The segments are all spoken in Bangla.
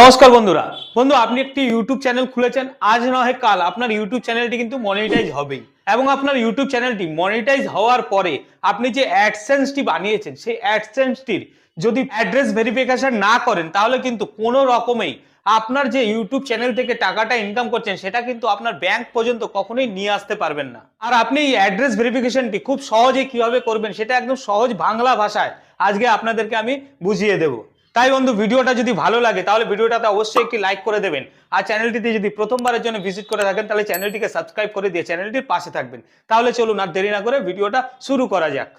নমস্কার বন্ধুরা। বন্ধু, আপনি একটি ইউটিউব চ্যানেল খুলেছেন। আজ নয় কাল আপনার ইউটিউব চ্যানেলটি কিন্তু মনিটাইজ হবেই। এবং আপনার ইউটিউব চ্যানেলটি মনিটাইজ হওয়ার পরে আপনি যে অ্যাডসেন্সটি বানিয়েছেন, সেই অ্যাডসেন্সটির যদি অ্যাড্রেস ভেরিফিকেশন না করেন, তাহলে কিন্তু কোনো রকমেই আপনার যে ইউটিউব চ্যানেল থেকে টাকাটা ইনকাম করছেন, সেটা কিন্তু আপনার ব্যাংক পর্যন্ত কখনোই নিয়ে আসতে পারবেন না। আর আপনি এই অ্যাড্রেস ভেরিফিকেশনটি খুব সহজে কীভাবে করবেন, সেটা একদম সহজ বাংলা ভাষায় আজকে আপনাদেরকে আমি বুঝিয়ে দেবো। তাই বন্ধু, ভিডিওটা যদি ভালো লাগে, তাহলে ভিডিওটাতে অবশ্যই একটি লাইক করে দেবেন। আর চ্যানেলটিতে যদি প্রথমবারের জন্য ভিজিট করে থাকেন, তাহলে চ্যানেলটিকে সাবস্ক্রাইব করে দিয়ে চ্যানেলটির পাশে থাকবেন। তাহলে চলুন আর দেরি না করে ভিডিওটা শুরু করা যাক।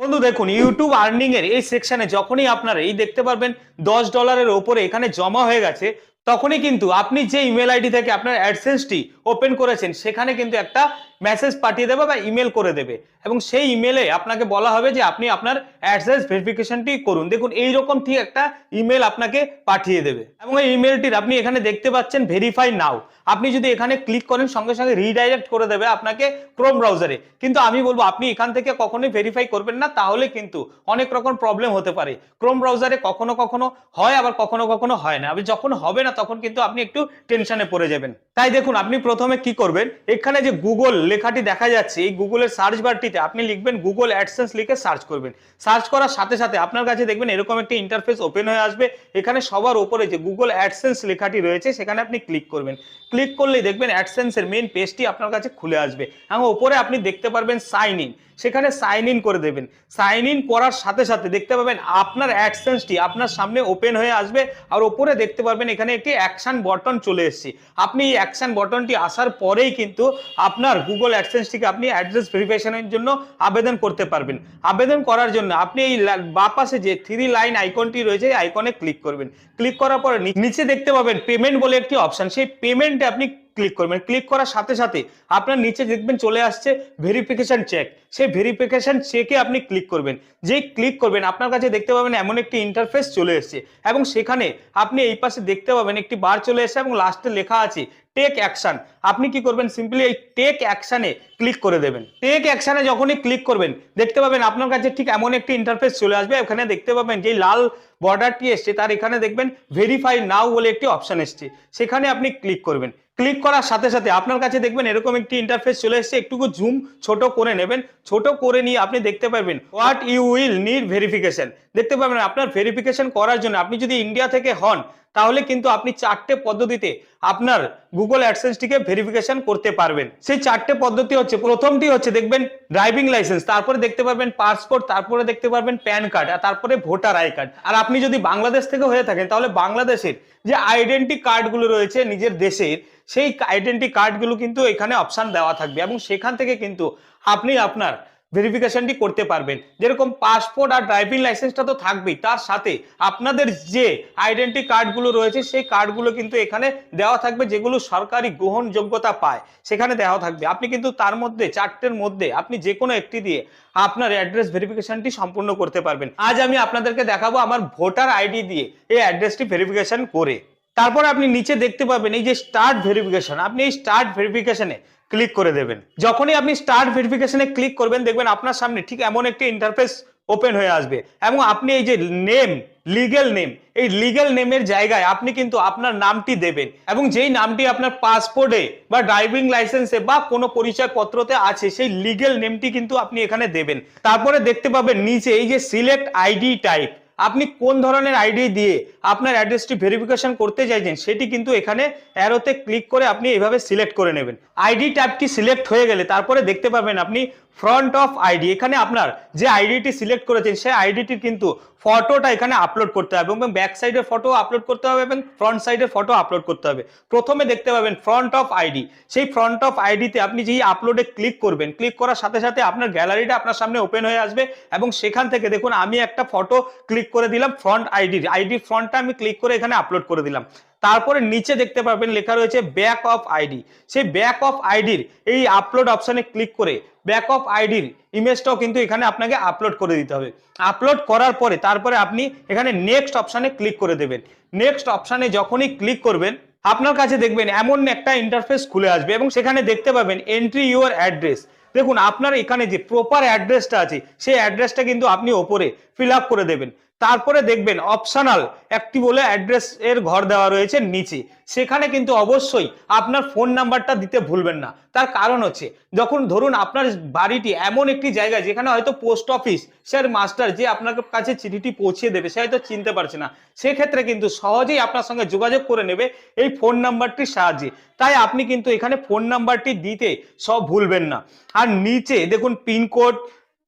বন্ধু, দেখুন ইউটিউব আর্নিং এর এই সেকশনে যখনই আপনারা এই দেখতে পারবেন, দশ ডলারের ওপরে এখানে জমা হয়ে গেছে, তখনই কিন্তু আপনি যে ইমেল আইডি থেকে আপনার অ্যাডসেন্সটি ওপেন করেছেন, সেখানে কিন্তু একটা মেসেজ পাঠিয়ে দেবে বা ইমেল করে দেবে। এবং সেই ইমেলে আপনাকে বলা হবে যে আপনি আপনার অ্যাডসেন্স ভেরিফিকেশনটি করুন। দেখুন এই রকম ঠিক একটা ইমেল আপনাকে পাঠিয়ে দেবে। এবং এই ইমেলটির আপনি এখানে দেখতে পাচ্ছেন ভেরিফাই নাও আপনি যদি এখানে ক্লিক করেন, সঙ্গে সঙ্গে রিডাইরেক্ট করে দেবে আপনাকে ক্রোম ব্রাউজারে কিন্তু আমি বলব, আপনি এখান থেকে কখনোই ভেরিফাই করবেন না, তাহলে কিন্তু অনেক রকম প্রবলেম হতে পারে। ক্রোম ব্রাউজারে কখনো কখনো হয়, আবার কখনো কখনো হয় না। আপনি যখন হবে না, তখন কিন্তু আপনি একটু টেনশনে পড়ে যাবেন। তাই দেখুন, আপনি প্রথমে কি করবেন, এখানে যে গুগল লেখাটি দেখা যাচ্ছে এই গুগলের সার্চ বারটিতে আপনি লিখবেন গুগল অ্যাডসেন্স লিখে সার্চ করবেন। সার্চ করার সাথে সাথে আপনার কাছে দেখবেন এরকম একটি ইন্টারফেস ওপেন হয়ে আসবে। এখানে সবার ওপরে যে গুগল অ্যাডসেন্স লেখাটি রয়েছে, সেখানে আপনি ক্লিক করবেন। ক্লিক করলেই দেখবেন অ্যাডসেন্সের মেন পেজটি আপনার কাছে খুলে আসবে এবং ওপরে আপনি দেখতে পারবেন সাইন ইন সেখানে সাইন ইন করে দেবেন। সাইন ইন করার সাথে সাথে দেখতে পাবেন আপনার অ্যাডসেন্সটি আপনার সামনে ওপেন হয়ে আসবে আর ওপরে দেখতে পারবেন এখানে একটি অ্যাকশন বটন চলে এসেছে। আপনি এই অ্যাকশন বটনটি আসার পরেই কিন্তু আপনার গুগল অ্যাডসেন্স থেকে আপনি অ্যাড্রেস ভেরিফিকেশনের জন্য আবেদন করতে পারবেন। আবেদন করার জন্য আপনি এই বাপাসে পাশে যে থ্রি লাইন আইকনটি রয়েছে আইকনে ক্লিক করবেন। ক্লিক করার পরে নিচে দেখতে পাবেন পেমেন্ট বলে একটি অপশন সেই পেমেন্টে আপনি ক্লিক করবেন। ক্লিক করার সাথে সাথে আপনার নিচে দেখবেন চলে আসছে ভেরিফিকেশন চেক সেই ভেরিফিকেশন চেকে আপনি ক্লিক করবেন। যেই ক্লিক করবেন, আপনার কাছে দেখতে পাবেন এমন একটি ইন্টারফেস চলে এসেছে এবং সেখানে আপনি এই পাশে দেখতে পাবেন একটি বার চলে এসেছে এবং লাস্টে লেখা আছে টেক অ্যাকশন আপনি কি করবেন? সিম্পলি এই টেক অ্যাকশানে ক্লিক করে দেবেন। টেক অ্যাকশানে যখনই ক্লিক করবেন, দেখতে পাবেন আপনার কাছে ঠিক এমন একটি ইন্টারফেস চলে আসবে। এখানে দেখতে পাবেন যে লাল বর্ডারটি এসছে, তার এখানে দেখবেন ভেরিফাই নাও বলে একটি অপশন এসছে। সেখানে আপনি ক্লিক করবেন। ক্লিক করার সাথে সাথে আপনার কাছে দেখবেন এরকম একটি ইন্টারফেস চলে এসছে। একটুকু জুম ছোট করে নেবেন। ছোট করে নিয়ে আপনি দেখতে পারবেন what you will need verification দেখতে পাবেন আপনার ভেরিফিকেশন করার জন্য আপনি যদি ইন্ডিয়া থেকে হন তাহলে কিন্তু আপনি চারটে পদ্ধতিতে আপনার গুগল অ্যাডসেন্সটিকে ভেরিফিকেশন করতে পারবেন। সেই চারটে পদ্ধতি হচ্ছে, প্রথমটি হচ্ছে দেখবেন ড্রাইভিং লাইসেন্স তারপরে দেখতে পারবেন পাসপোর্ট তারপরে দেখতে পারবেন প্যান কার্ড আর তারপরে ভোটার আই কার্ড আর আপনি যদি বাংলাদেশ থেকে হয়ে থাকেন, তাহলে বাংলাদেশের যে আইডেন্টি কার্ডগুলো রয়েছে নিজের দেশের, সেই আইডেন্টি কার্ডগুলো কিন্তু এখানে অপশান দেওয়া থাকবে। এবং সেখান থেকে কিন্তু আপনি আপনার ভেরিফিকেশনটি করতে পারবেন। যেরকম পাসপোর্ট আর ড্রাইভিং লাইসেন্সটা তো থাকবেই, তার সাথে আপনাদের যে আইডেন্টি কার্ডগুলো রয়েছে, সেই কার্ডগুলো কিন্তু এখানে দেওয়া থাকবে, যেগুলো সরকারি গ্রহণযোগ্যতা পায়, সেখানে দেওয়া থাকবে। আপনি কিন্তু তার মধ্যে, চারটের মধ্যে, আপনি যে কোনো একটি দিয়ে আপনার অ্যাড্রেস ভেরিফিকেশনটি সম্পূর্ণ করতে পারবেন। আজ আমি আপনাদেরকে দেখাবো আমার ভোটার আইডি দিয়ে এই অ্যাড্রেসটি ভেরিফিকেশন করে। তারপর আপনি নিচে দেখতে পাবেন, এই যে স্টার্ট ভেরিফিকেশন আপনি এই স্টার্ট ভেরিফিকেশনে ক্লিক করে দেবেন। যখনই আপনি স্টার্ট ভেরিফিকেশনে ক্লিক করবেন, দেখবেন আপনার সামনে ঠিক এমন একটি ইন্টারফেস ওপেন হয়ে আসবে। এবং আপনি এই যে নেম লিগেল নেম এই লিগেল নেমের জায়গায় আপনি কিন্তু আপনার নামটি দেবেন। এবং যেই নামটি আপনার পাসপোর্টে বা ড্রাইভিং লাইসেন্সে বা কোনো পরিচয় পত্রতে আছে, সেই লিগেল নেমটি কিন্তু আপনি এখানে দেবেন। তারপরে দেখতে পাবেন নিচে এই যে সিলেক্ট আইডি টাইপ আপনি কোন ধরনের আইডি দিয়ে আপনার অ্যাড্রেসটি ভেরিফিকেশন করতে চাইছেন, সেটি কিন্তু এখানে অ্যারোতে ক্লিক করে আপনি এভাবে সিলেক্ট করে নেবেন। আইডি ট্যাবটি সিলেক্ট হয়ে গেলে তারপরে দেখতে পাবেন আপনি ফ্রন্ট অফ আইডি। এখানে আপনার যে আইডিটি সিলেক্ট করেছেন, সেই আইডিটির কিন্তু ফটোটা এখানে আপলোড করতে হবে এবং ব্যাক সাইডের ফটো আপলোড করতে হবে এবং ফ্রন্ট সাইডের ফটো আপলোড করতে হবে। প্রথমে দেখতে পাবেন ফ্রন্ট অফ আইডি। সেই ফ্রন্ট অফ আইডিতে আপনি যেই আপলোডে ক্লিক করবেন ক্লিক করার সাথে সাথে আপনার গ্যালারিটা আপনার সামনে ওপেন হয়ে আসবে এবং সেখান থেকে দেখুন আমি একটা ফটো ক্লিক করে দিলাম ফ্রন্ট আইডির আইডি ফ্রন্টটা আমি ক্লিক করে এখানে আপলোড করে দিলাম। তারপরে নিচে দেখতে পাবেন লেখা রয়েছে ব্যাক অফ আইডি সেই ব্যাক অফ আইডির এই আপলোড অপশানে ক্লিক করে ব্যাক অফ আইডির ইমেজটাও কিন্তু এখানে আপনাকে আপলোড করে দিতে হবে। আপলোড করার পরে তারপরে আপনি এখানে নেক্সট অপশানে ক্লিক করে দেবেন। নেক্সট অপশানে যখনই ক্লিক করবেন, আপনার কাছে দেখবেন এমন একটা ইন্টারফেস খুলে আসবে এবং সেখানে দেখতে পাবেন এন্ট্রি ইউর অ্যাড্রেস দেখুন, আপনার এখানে যে প্রপার অ্যাড্রেসটা আছে, সেই অ্যাড্রেসটা কিন্তু আপনি ওপরে ফিল করে দেবেন। তারপরে দেখবেন অপশনাল একটি বলে অ্যাড্রেস এর ঘর দেওয়া রয়েছে নিচে। সেখানে কিন্তু অবশ্যই আপনার ফোন নাম্বারটা দিতে ভুলবেন না। তার কারণ হচ্ছে, যখন ধরুন আপনার বাড়িটি এমন একটি জায়গা যেখানে হয়তো পোস্ট অফিস স্যার মাস্টার যে আপনার কাছে চিঠিটি পৌঁছে দেবে, সে হয়তো চিনতে পারছে না। সেক্ষেত্রে কিন্তু সহজেই আপনার সঙ্গে যোগাযোগ করে নেবে এই ফোন নাম্বারটির সাহায্যে। তাই আপনি কিন্তু এখানে ফোন নাম্বারটি দিতে সব ভুলবেন না। আর নিচে দেখুন পিনকোড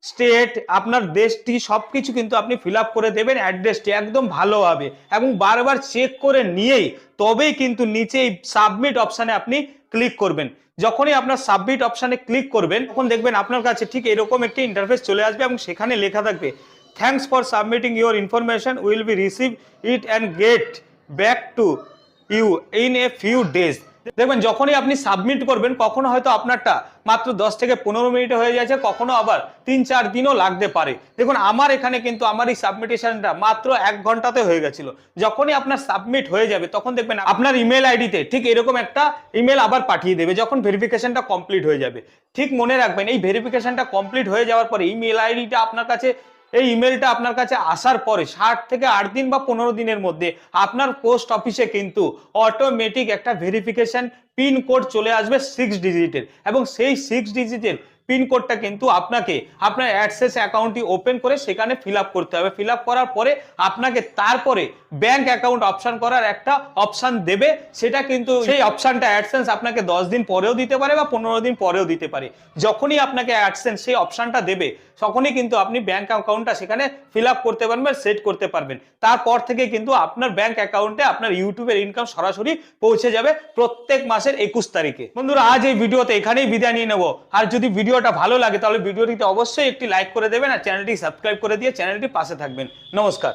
স্টেট আপনার দেশটি সব কিছু কিন্তু আপনি ফিল করে দেবেন অ্যাড্রেসটি একদম ভালোভাবে। এবং বারবার চেক করে নিয়েই, তবেই কিন্তু নিচে সাবমিট অপশানে আপনি ক্লিক করবেন। যখনই আপনার সাবমিট অপশানে ক্লিক করবেন, তখন দেখবেন আপনার কাছে ঠিক এরকম একটি ইন্টারফেস চলে আসবে এবং সেখানে লেখা থাকবে thanks for submitting your information will be receive it and get back to you in a few days দেখবেন, যখনই আপনি সাবমিট করবেন, কখনো হয়তো আপনারটা মাত্র দশ থেকে পনেরো মিনিটে হয়ে যাচ্ছে, কখনো আবার তিন চার দিনও লাগতে পারে। দেখুন, আমার এখানে কিন্তু আমার এই সাবমিটেশনটা মাত্র এক ঘন্টাতে হয়ে গেছিল। যখনই আপনার সাবমিট হয়ে যাবে, তখন দেখবেন আপনার ইমেল আইডিতে ঠিক এরকম একটা ইমেল আবার পাঠিয়ে দেবে, যখন ভেরিফিকেশনটা কমপ্লিট হয়ে যাবে। ঠিক মনে রাখবেন, এই ভেরিফিকেশনটা কমপ্লিট হয়ে যাওয়ার পরে ইমেল আইডিটা আপনার কাছে এই ইমেলটা আপনার কাছে আসার পরে ষাট থেকে আট দিন বা পনেরো দিনের মধ্যে আপনার পোস্ট অফিসে কিন্তু অটোমেটিক একটা ভেরিফিকেশন পিন কোড চলে আসবে সিক্স ডিজিটের এবং সেই সিক্স ডিজিটের পিন কোডটা কিন্তু আপনাকে আপনার অ্যাডসেস অ্যাকাউন্টটি ওপেন করে সেখানে ফিল আপ করতে হবে। ফিল করার পরে আপনাকে তারপরে ব্যাংক অ্যাকাউন্ট অপশন করার একটা অপশন দেবে। সেটা কিন্তু সেই অপশনটা অ্যাডসেন্স আপনাকে দশ দিন পরেও দিতে পারে বা পনেরো দিন পরেও দিতে পারে। যখনই আপনাকে অ্যাডসেন্স সেই অপশনটা দেবে তখনই কিন্তু আপনি ব্যাংক অ্যাকাউন্টটা সেখানে ফিল আপ করতে পারবেন সেট করতে পারবেন। তারপর থেকে কিন্তু আপনার ব্যাংক অ্যাকাউন্টে আপনার ইউটিউবের ইনকাম সরাসরি পৌঁছে যাবে প্রত্যেক মাসের একুশ তারিখে। বন্ধুরা আজ এই ভিডিওতে এখানেই বিদায় নিয়ে নেব। আর যদি ভিডিওটা ভালো লাগে, তাহলে ভিডিওটিতে অবশ্যই একটি লাইক করে দেবেন আর চ্যানেলটি সাবস্ক্রাইব করে দিয়ে চ্যানেলটি পাশে থাকবেন। নমস্কার।